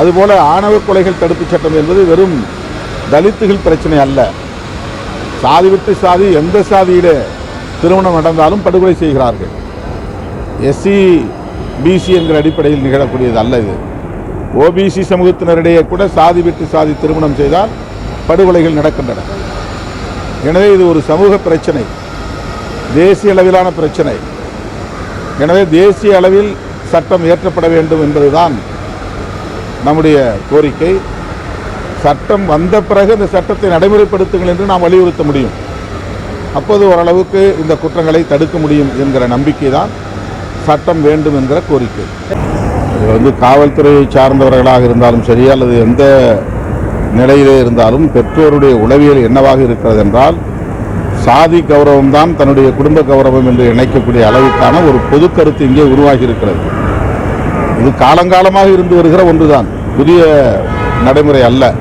அதுபோல் ஆணவ கொலைகள் தடுப்புச் சட்டம் என்பது வெறும் தலித்துகள் பிரச்சனை அல்ல. சாதி விட்டு சாதி எந்த சாதியிலே திருமணம் நடந்தாலும் படுகொலை செய்கிறார்கள். எஸ்சி பிசி என்கிற அடிப்படையில் நிகழக்கூடியது அல்ல இது. ஓபிசி சமூகத்தினரிடையே கூட சாதி விட்டு சாதி திருமணம் செய்தால் படுகொலைகள் நடக்கின்றன. எனவே இது ஒரு சமூக பிரச்சனை. தேசிய அளவிலான பிரச்சனை. எனவே தேசிய அளவில் சட்டம் இயற்றப்பட வேண்டும் என்பதுதான் நம்முடைய கோரிக்கை சட்டம் வந்த பிறகு இந்த சட்டத்தை நடைமுறைப்படுத்துங்கள் என்று நாம் வலியுறுத்த முடியும். அப்போது ஓரளவுக்கு இந்த குற்றங்களை தடுக்க முடியும் என்கிற நம்பிக்கை தான் சட்டம் வேண்டும் என்கிற கோரிக்கை. இது வந்து காவல்துறையை சார்ந்தவர்களாக இருந்தாலும் சரி அல்லது எந்த நிலையிலே இருந்தாலும் பெற்றோருடைய உளவியல் என்னவாக இருக்கிறது என்றால் சாதி கௌரவம் தான் தன்னுடைய குடும்ப கௌரவம் என்று நினைக்கக்கூடிய அளவுக்கான ஒரு பொது கருத்து இங்கே உருவாகி இருக்கிறது. இது காலங்காலமாக இருந்து வருகிற ஒன்றுதான். புதிய நடைமுறை அல்ல.